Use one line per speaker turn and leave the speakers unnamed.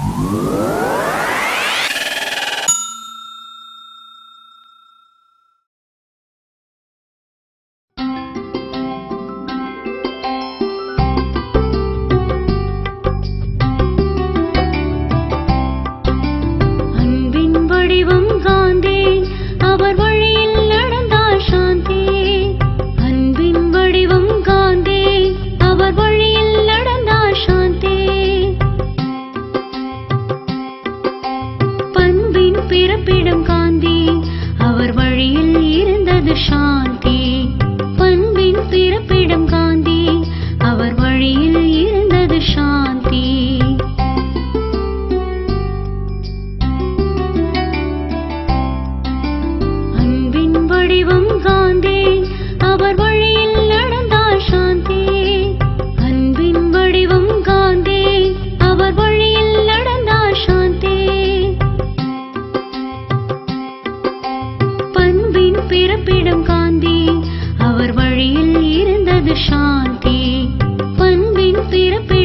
Whoa. பிறப்பிடும் Gandhi. அவர் வழியில் இருந்தது சாந்தி. பிறப்பிடும் காந்தி. அவர் வழியில் இருந்தது சாந்தி. பண்பின் பிறப்பிடும்